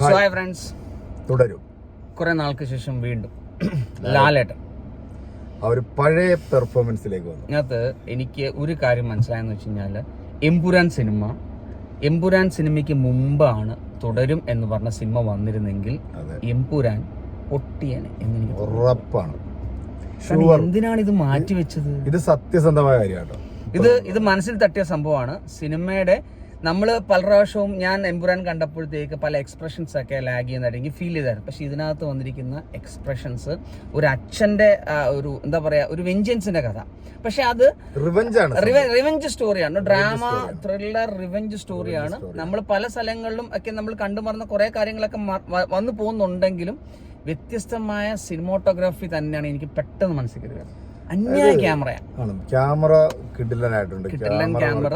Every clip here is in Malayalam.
സോ ഹായ് ഫ്രണ്ട്സ് തുടരും. കുറെ നാൾക്ക് ശേഷം വീണ്ടും ലാലേട്ടൻ. ആ ഒരു പഴയ പെർഫോമൻസിലേക്ക് വന്നു. അതിനകത്ത് എനിക്ക് ഒരു കാര്യം മനസ്സിലായെന്ന് വെച്ച് കഴിഞ്ഞാൽ എംപുരാൻ സിനിമ എംപുരാൻ സിനിമയ്ക്ക് മുമ്പാണ് തുടരും എന്ന് പറഞ്ഞ സിനിമ വന്നിരുന്നെങ്കിൽ അതെ. പൊട്ടിയാണ് പൊട്ടിയനെ എന്ന് എനിക്ക് തോന്നുന്നു. ഉറപ്പാണ്. കാരണം ഷുവർ എന്തിനാണ് ഇത് മാറ്റി വെച്ചത് ഇത് സത്യസന്ധമായ കാര്യമാണ് കേട്ടോ. ഇത് ഇത് മനസ്സിൽ തട്ടിയ സംഭവമാണ്. സിനിമയുടെ നമ്മൾ പല പ്രാവശ്യവും ഞാൻ എമ്പുരാൻ കണ്ടപ്പോഴത്തേക്ക് പല എക്സ്പ്രഷൻസ് ഒക്കെ ലാഗ് ചെയ്യുന്നതായിട്ട് എനിക്ക് ഫീൽ ചെയ്തായിരുന്നു. പക്ഷേ ഇതിനകത്ത് വന്നിരിക്കുന്ന എക്സ്പ്രഷൻസ് ഒരു അച്ഛന്റെ ഒരു എന്താ പറയുക ഒരു വെഞ്ചൻസിന്റെ കഥ. പക്ഷേ അത് റിവഞ്ച് സ്റ്റോറിയാണ് ഡ്രാമ ത്രില്ലർ റിവെഞ്ച് സ്റ്റോറിയാണ് നമ്മൾ പല സ്ഥലങ്ങളിലും ഒക്കെ നമ്മൾ കണ്ടുമറന്ന കുറെ കാര്യങ്ങളൊക്കെ വന്നു പോകുന്നുണ്ടെങ്കിലും വ്യത്യസ്തമായ സിനിമോട്ടോഗ്രാഫി തന്നെയാണ് എനിക്ക് പെട്ടെന്ന് മനസ്സിൽ കയറുക അന്യായ ക്യാമറയാണ്. ക്യാമറ കിഡിലനായിട്ടുണ്ട് ക്യാമറ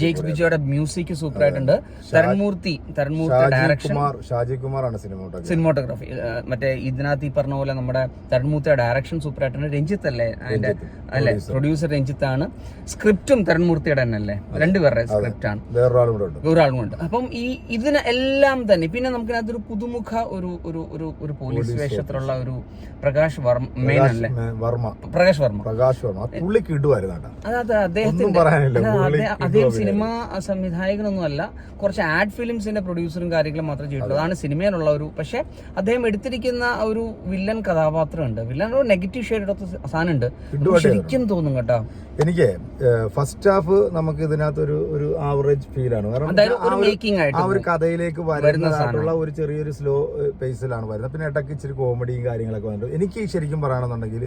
ജെയ്ക്സ് ബിജോയുടെ മ്യൂസിക് സൂപ്പർ ആയിട്ടുണ്ട് തരൺമൂർത്തി തരൺമൂർത്തി ഡയറക്ഷൻ ഷാജി കുമാറാണ് സിനിമ സിനിമോട്ടോഗ്രാഫി മറ്റേ ഇതിനകത്ത് ഈ പറഞ്ഞ പോലെ നമ്മുടെ തരൺമൂർത്തിയുടെ ഡയറക്ഷൻ സൂപ്പർ ആയിട്ടുണ്ട് രഞ്ജിത്ത് അല്ലേ? അതിന്റെ അല്ലെ? പ്രൊഡ്യൂസർ രഞ്ജിത്താണ്. സ്ക്രിപ്റ്റും തരൺമൂർത്തിയുടെ തന്നെ അല്ലേ? രണ്ടുപേരുടെ സ്ക്രിപ്റ്റ് ആണ് ഒരാളും ഉണ്ട്. അപ്പം ഈ ഇതിന് എല്ലാം തന്നെ പിന്നെ നമുക്ക് ഇതിനകത്തൊരു പുതുമുഖ ഒരു ഒരു ഒരു ഒരു പോലീസ് വേഷത്തിലുള്ള ഒരു പ്രകാശ് വർമ്മ മേനല്ലേ അല്ലേ? വർമ്മ പ്രകാശ് വർമ്മ പ്രകാശ് വർമ്മ പുള്ളിക്ക് പുള്ളി കിടുവായിരുന്നു അതായത് അദ്ദേഹത്തിന്റെ അദ്ദേഹം- സിനിമ സംവിധായകനൊന്നും അല്ല കുറച്ച് ആഡ് ഫിലിംസിന്റെ പ്രൊഡ്യൂസറും കാര്യങ്ങളും മാത്രം ചെയ്തിട്ടുള്ളൂ. അതാണ് സിനിമയിലുള്ള ഒരു പക്ഷെ അദ്ദേഹം എടുത്തിരിക്കുന്ന ഒരു വില്ലൻ കഥാപാത്രം ഉണ്ട് വില്ലൻ ഒരു നെഗറ്റീവ് ഷെയ്ഡ് സാധനം ഉണ്ട് ശരിക്കും തോന്നും കേട്ടോ. എനിക്ക് ഫസ്റ്റ് ഹാഫ് നമുക്ക് ഇതിനകത്ത് ഒരു ഒരു ആവറേജ് ഫീൽ ആണ്. കാരണം ആ ഒരു കഥയിലേക്ക് വരുന്നതായിട്ടുള്ള ഒരു ചെറിയൊരു സ്ലോ പേസിലാണ് വരുന്നത്. പിന്നെ ഇടയ്ക്ക് ഇച്ചിരി കോമഡിയും കാര്യങ്ങളൊക്കെ വന്നിട്ടുണ്ട്. എനിക്ക് ശരിക്കും പറയുകയാണെന്നുണ്ടെങ്കിൽ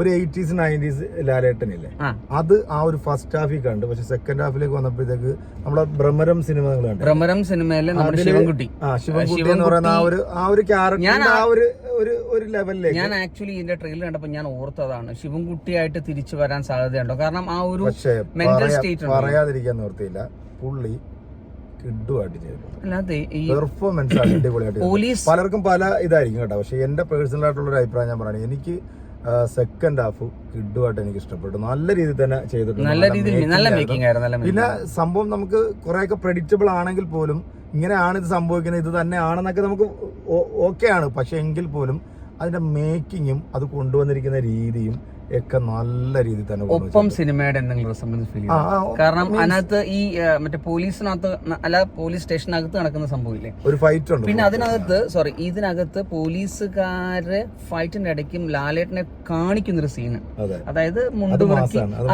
ഒരു എയ്റ്റീസ് നയന്റീസ് ലാലേട്ടനില്ലേ? അത് ആ ഒരു ഫസ്റ്റ് ഹാഫിൽ കണ്ടു. പക്ഷെ സെക്കൻഡ് ഹാഫിലേക്ക് വന്നപ്പോഴത്തേക്ക് നമ്മുടെ ഭ്രമരം സിനിമ കണ്ടു. ഭ്രമരം സിനിമയിലെ ശിവൻകുട്ടി. ആ ശിവൻകുട്ടി എന്ന് പറയുന്ന ആ ഒരു ആ ഒരു ക്യാരക്ടർ ആ ഒരു ഒരു ഒരു ലെവലിലേക്ക് ഞാൻ ആക്ച്വലി ഇതിന്റെ ട്രെയിലർ കണ്ടപ്പോൾ ഞാൻ ഓർത്തതാണ് ശിവൻകുട്ടിയായിട്ട് തിരിച്ചു വരാൻ സാധ്യതയുണ്ടോ? കാരണം ആ ഒരു മെന്റൽ സ്റ്റേറ്റ് പറയാതിരിക്കാൻ നിർത്തിയില്ല പുള്ളി പെർഫോമൻസ് അടിപൊളിയായിട്ട് പലർക്കും പല ഇതായിരിക്കും കേട്ടോ. പക്ഷെ എന്റെ പേഴ്സണൽ ആയിട്ടുള്ള ഒരു അഭിപ്രായം ഞാൻ പറയുന്നത് എനിക്ക് സെക്കൻഡ് ഹാഫ് കിഡുമായിട്ട് എനിക്ക് ഇഷ്ടപ്പെട്ടു നല്ല രീതിയിൽ തന്നെ ചെയ്തിട്ടുണ്ട് നല്ല രീതിയിൽ making നല്ല ആയിരുന്നു. മേക്കിംഗ് ആയിരുന്നു നല്ല പിന്നെ. സംഭവം നമുക്ക് കുറെയൊക്കെ പ്രഡിക്റ്റബിൾ ആണെങ്കിൽ പോലും ഇങ്ങനെയാണ് ഇത് സംഭവിക്കുന്നത് ഇത് തന്നെയാണെന്നൊക്കെ നമുക്ക് ഓക്കെ ആണ് പക്ഷെ എങ്കിൽ പോലും അതിന്റെ മേക്കിങ്ങും അത് കൊണ്ടുവന്നിരിക്കുന്ന രീതിയും ഒക്കെ നല്ല രീതിയിൽ തന്നെ ഒപ്പം. സിനിമയുടെ എന്തെങ്കിലും സംബന്ധിച്ച് ഫീൽ കാരണം അതിനകത്ത് ഈ മറ്റേ പോലീസിനകത്ത് അല്ല പോലീസ് സ്റ്റേഷനകത്ത് നടക്കുന്ന സംഭവമില്ലേ? ഒരു ഫൈറ്റ് ഉണ്ട് പിന്നെ അതിനകത്ത് സോറി ഇതിനകത്ത് പോലീസുകാര് ഫൈറ്റിന്റെ ഇടയ്ക്കും ലാലേട്ടനെ കാണിക്കുന്ന ഒരു സീന് അതായത് മുണ്ട്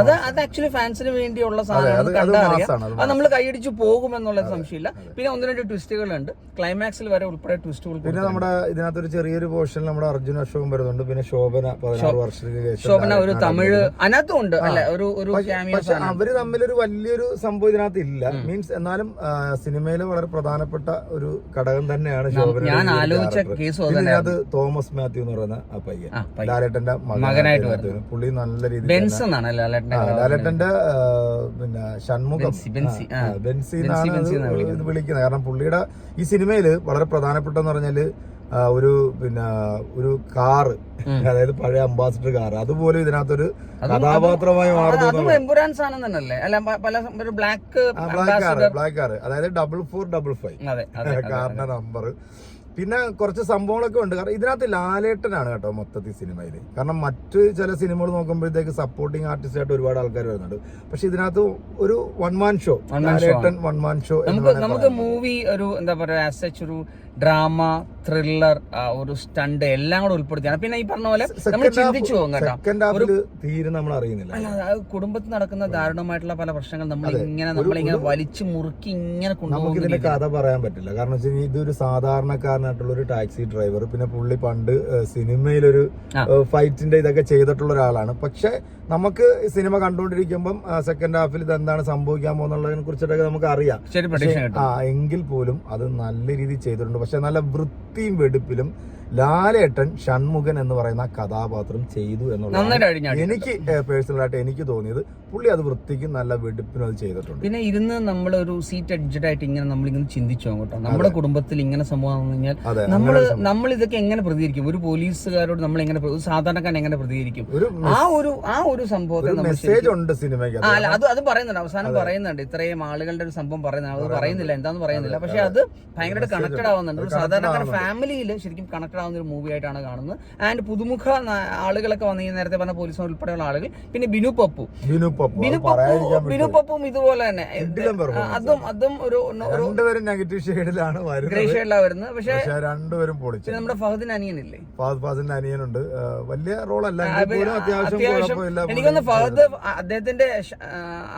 അത് അത് ആക്ച്വലി ഫാൻസിന് വേണ്ടിയുള്ള സാധനമാണ് സാധനം അത് പോകും നമ്മൾ കൈയടിച്ച് പോകുമെന്നുള്ള സംശയമില്ല. പിന്നെ ഒന്ന് രണ്ട് ട്വിസ്റ്റുകളുണ്ട് ക്ലൈമാക്സിൽ വരെ ഉൾപ്പെടെ ട്വിസ്റ്റുകൾ പിന്നെ നമ്മുടെ ഇതിനകത്ത് ഒരു ചെറിയൊരു പോർഷൻ നമ്മുടെ അർജുന അശോകം വരുന്നുണ്ട്. പിന്നെ ശോഭന പതിനാറ് വർഷത്തിന് ശേഷം ശോഭന ഒരു തമിഴ് അതിനകത്തും ഉണ്ട് അല്ലെ? ഒരു ഒരു പക്ഷെ അവർ തമ്മിലൊരു വലിയൊരു സംഭവം ഇതിനകത്ത് ഇല്ല. മീൻസ് എന്നാലും സിനിമയിൽ വളരെ പ്രധാനപ്പെട്ട ഒരു ഘടകം തന്നെയാണ് ഞാൻ ആലോചിച്ച കേസ് അത് ഇതിനകത്ത് തോമസ് മാത്യു എന്ന് പറയുന്ന ആ പയ്യൻ. ലാലേട്ടന്റെ മകനായിട്ട് പുള്ളി നല്ല രീതിയിൽ ലാലേട്ടന്റെ. പിന്നെ ഷൺമുഖം. ബെൻസി, എന്നാണ് ഇത് വിളിക്കുന്നത്. കാരണം പുള്ളിയുടെ ഈ സിനിമയിൽ വളരെ പ്രധാനപ്പെട്ടെന്ന് പറഞ്ഞാൽ ഒരു പിന്നെ ഒരു കാറ് അതായത് പഴയ അംബാസിഡർ കാർ. അതുപോലെ ഇതിനകത്തൊരു കഥാപാത്രമായി മാറുന്നു black black car black car അതായത് ഡബിൾ ഫോർ ഡബിൾ ഫൈവ്. കാറിന്റെ നമ്പർ പിന്നെ കുറച്ച് സംഭവങ്ങളൊക്കെ ഉണ്ട്. കാരണം ഇതിനകത്ത് ലാലേട്ടനാണ് കേട്ടോ മൊത്തത്തിൽ സിനിമയിൽ കാരണം മറ്റ് ചില സിനിമകൾ നോക്കുമ്പോഴത്തേക്ക് സപ്പോർട്ടിങ് ആർട്ടിസ്റ്റ് ആയിട്ട് ഒരുപാട് ആൾക്കാർ വരുന്നുണ്ട്. പക്ഷെ ഇതിനകത്ത് ഒരു one man show Lalettan one man show നമുക്ക് മൂവി ഒരു എന്താ പറയാ ഒരു ഡ്രാമ ത്രില്ലർ ഒരു സ്റ്റണ്ട് എല്ലാം കൂടെ ഉൾപ്പെടുത്തിയാണ്. പിന്നെ ഈ പറഞ്ഞ പോലെ നമ്മൾ ചിന്തിച്ചു പോകും കേട്ടോ. നമ്മൾ അറിയുന്നില്ല. അല്ല കുടുംബത്തിൽ നടക്കുന്ന ദാരുണമായിട്ടുള്ള പല പ്രശ്നങ്ങൾ നമ്മൾ ഇങ്ങനെ നമ്മളിങ്ങനെ വലിച്ചു മുറുക്കി ഇങ്ങനെ നമുക്ക് ഇതിന്റെ കഥ പറയാൻ പറ്റില്ല. കാരണം ഇതൊരു സാധാരണക്കാരനായിട്ടുള്ള ഒരു ടാക്സി ഡ്രൈവർ പിന്നെ പുള്ളി പണ്ട് സിനിമയിലൊരു ഫൈറ്റിന്റെ ഇതൊക്കെ ചെയ്തിട്ടുള്ള ഒരാളാണ്. പക്ഷെ നമുക്ക് സിനിമ കണ്ടുകൊണ്ടിരിക്കുമ്പം സെക്കൻഡ് ഹാഫിൽ ഇത് എന്താണ് സംഭവിക്കാൻ പോകുന്നുള്ളതിനെ കുറിച്ചിട്ടൊക്കെ നമുക്ക് അറിയാം. ആ എങ്കിൽ പോലും അത് നല്ല രീതിയിൽ ചെയ്തിട്ടുണ്ട്. പക്ഷെ നല്ല വൃത്തി വൃത്തിയും വെടുപ്പിലും ലാലേട്ടൻ ഷൺമുഖൻ എന്ന് പറയുന്ന കഥാപാത്രം ചെയ്തു എന്നുള്ളത് എനിക്ക് പേഴ്സണൽ ആയിട്ട് എനിക്ക് തോന്നിയത് പുള്ളി അത് വൃത്തിക്കും നല്ല വെടിപ്പിനും അത് ചെയ്തിട്ടുണ്ട്. പിന്നെ ഇരുന്ന് നമ്മൾ ഒരു സീറ്റ് അഡ്ജഡ് ആയിട്ട് ഇങ്ങനെ നമ്മളിങ്ങനെ ചിന്തിച്ചു കേട്ടോ നമ്മുടെ കുടുംബത്തിൽ ഇങ്ങനെ സംഭവം കഴിഞ്ഞാൽ നമ്മൾ. നമ്മൾ ഇതൊക്കെ എങ്ങനെ പ്രതികരിക്കും? ഒരു പോലീസുകാരോട് നമ്മൾ എങ്ങനെ സാധാരണക്കാരൻ എങ്ങനെ പ്രതികരിക്കും? ആ ഒരു ആ ഒരു സംഭവത്തെ മെസ്സേജ് ഉണ്ട് സിനിമയ്ക്ക് അല്ല അത് അത് പറയുന്നുണ്ട്. അവസാനം പറയുന്നുണ്ട്. ഇത്രയും ആളുകളുടെ ഒരു സംഭവം പറയുന്നുണ്ട്. അത് പറയുന്നില്ല. എന്താന്ന് പറയുന്നില്ല. പക്ഷെ അത്. ഭയങ്കര കണക്റ്റഡ് ആവുന്നുണ്ട്. ഒരു സാധാരണക്കാരൻ ഫാമിലിയിൽ ശരിക്കും കണക്റ്റഡ് ആവുന്ന ഒരു മൂവി ആയിട്ടാണ് കാണുന്നത്. ആൻഡ് പുതുമുഖ ആളുകളൊക്കെ വന്നു ഈ നേരത്തെ പറഞ്ഞ പോലീസ് ഉൾപ്പെടെയുള്ള ആളുകൾ പിന്നെ ബിനു പപ്പു. ബിനു പപ്പു ബിനു പപ്പു ഇതുപോലെ തന്നെ. അതും അതും ഒരു രണ്ടുപേരും നെഗറ്റീവ് ഷെയ്ഡിലാണ് വരുന്നത്. പക്ഷേ രണ്ടുപേരും പൊളിച്ചു. നമ്മുടെ ഫഹദിന് അനിയനില്ലേ? ഫഹദ് ഫാസിന്റെ അനിയനുണ്ട്. വലിയ റോളല്ല. എങ്കിൽ പോലും അത്യാവശ്യം എനിക്കൊന്ന് ഫഹദ് അദ്ദേഹത്തിന്റെ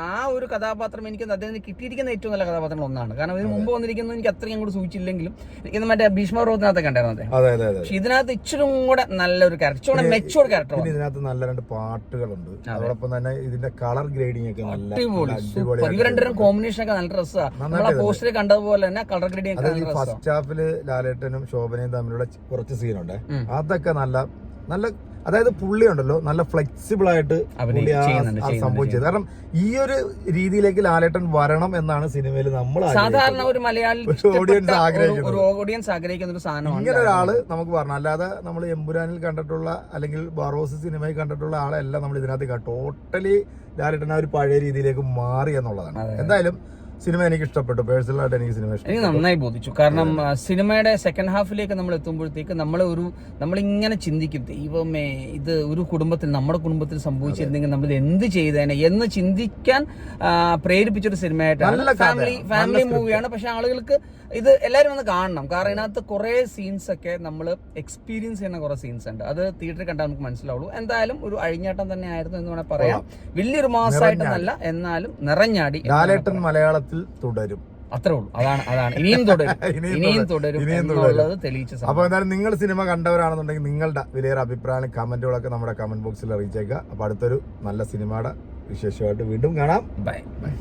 ആ, ഒരു കഥാപാത്രം എനിക്ക് അദ്ദേഹത്തിന് കിട്ടിയിരിക്കുന്ന ഏറ്റവും നല്ല കഥാപാത്രങ്ങൾ ഒന്നാണ്. കാരണം ഇതിന് മുമ്പ് വന്നിരിക്കുന്നത് എനിക്ക് അത്രയും അങ്ങോട്ട് സൂചിച്ചില്ലെങ്കിലും എനിക്ക് മറ്റേ ഭീഷ്മ ഉണ്ടായിരുന്നു കണ്ടായിരുന്നു അതെ അതെ പക്ഷെ ഇതിനകത്ത് ഇച്ചിരി കൂടെ നല്ലൊരു ക്യാരക്ടർ ഇച്ചിരി കൂടെ മെച്ചൂർ ക്യാരക്ടർ പിന്നെ ഇതിനകത്ത് നല്ല രണ്ട് പാട്ടുകളുണ്ട്. അതോടൊപ്പം തന്നെ ഇതിന്റെ കളർ ഗ്രേഡിംഗ് ഒക്കെ നല്ല അടിപൊളി സൂപ്പർ ഇവർ രണ്ടുപേരും കോമ്പിനേഷൻ ഒക്കെ നല്ല രസമാണ് നമ്മളെ പോസ്റ്ററിൽ കണ്ടതുപോലെ തന്നെ കളർ ഗ്രേഡിംഗ് ഒക്കെ നല്ല രസമാണ് ഫസ്റ്റ് ഹാഫിൽ ലാലേട്ടനും ശോഭനയും തമ്മിലുള്ള കുറച്ച് സീനുണ്ട്. അതൊക്കെ നല്ല നല്ല അതായത് പുള്ളി ഉണ്ടല്ലോ നല്ല ഫ്ലെക്സിബിൾ ആയിട്ട് പുള്ളി ആ- ചെയ്യുന്നുണ്ട്, സംഭവം ചെയ്തു. കാരണം ഈ ഒരു രീതിയിലേക്ക് ലാലേട്ടൻ വരണം എന്നാണ് സിനിമയിൽ നമ്മൾ സാധാരണ ഒരു മലയാളി ഓഡിയൻസ് ആഗ്രഹിക്കുന്നത്. ഓഡിയൻസ് ആഗ്രഹിക്കുന്ന ഒരു സാധനമാണ് ഇങ്ങനെ ഒരാൾ നമുക്ക് പറഞ്ഞു അല്ലാതെ നമ്മൾ എമ്പുരാനിൽ കണ്ടിട്ടുള്ള അല്ലെങ്കിൽ ബാറോസ് സിനിമയിൽ കണ്ടിട്ടുള്ള ആളെല്ലാം നമ്മൾ ഇതിനകത്ത് ടോട്ടലി ലാലേട്ടൻ ആ ഒരു പഴയ രീതിയിലേക്ക് മാറി എന്നുള്ളതാണ്. എന്തായാലും സിനിമ എനിക്ക് ഇഷ്ടപ്പെട്ടു. പേഴ്സണലായിട്ട് എനിക്ക് സിനിമ എനിക്ക് നന്നായി ബോധിച്ചു. കാരണം സിനിമയുടെ സെക്കൻഡ് ഹാഫിലേക്ക് നമ്മൾ എത്തുമ്പോഴത്തേക്ക് നമ്മൾ ഒരു നമ്മളിങ്ങനെ ചിന്തിക്കും ദൈവമേ ഇത് ഒരു കുടുംബത്തിൽ നമ്മുടെ കുടുംബത്തിൽ സംഭവിച്ചിരുന്നെങ്കിൽ നമ്മൾ എന്ത് ചെയ്തേനെ? എന്ന് ചിന്തിക്കാൻ പ്രേരിപ്പിച്ചൊരു സിനിമയായിട്ടാണ് ഫാമിലി ഫാമിലി മൂവിയാണ് പക്ഷെ ആളുകൾക്ക് ഇത് എല്ലാവരും ഒന്ന് കാണണം. കാരണം ഇതിനകത്ത് കുറെ സീൻസ് ഒക്കെ നമ്മൾ എക്സ്പീരിയൻസ് ചെയ്യുന്ന കുറെ സീൻസ് ഉണ്ട്. അത് തിയേറ്ററിൽ കണ്ടാൽ നമുക്ക് മനസ്സിലാവുള്ളൂ. എന്തായാലും ഒരു അഴിഞ്ഞാട്ടം തന്നെ ആയിരുന്നു എന്ന് വേണമെങ്കിൽ പറയാം. വലിയൊരു മാസമായിട്ടൊന്നല്ല എന്നാലും നിറഞ്ഞാടി എന്ന് മലയാളത്തിൽ തുടരും. അത്രേ ഉള്ളൂ. അതാണ് അതാണ്. ഇനിയും തുടരും. ഇനിയും തുടരും. ഇനിയും എന്നുള്ളത് തെളിയിച്ച അപ്പോൾ അപ്പൊ എന്തായാലും നിങ്ങൾ സിനിമ കണ്ടവരാണെന്നുണ്ടെങ്കിൽ നിങ്ങളുടെ വിലയേറെ അഭിപ്രായം കമന്റുകളൊക്കെ നമ്മുടെ കമന്റ് ബോക്സിൽ അറിയിച്ചേക്കുക. അപ്പൊ അടുത്തൊരു നല്ല സിനിമയുടെ വിശേഷമായിട്ട് വീണ്ടും കാണാം. Bye bye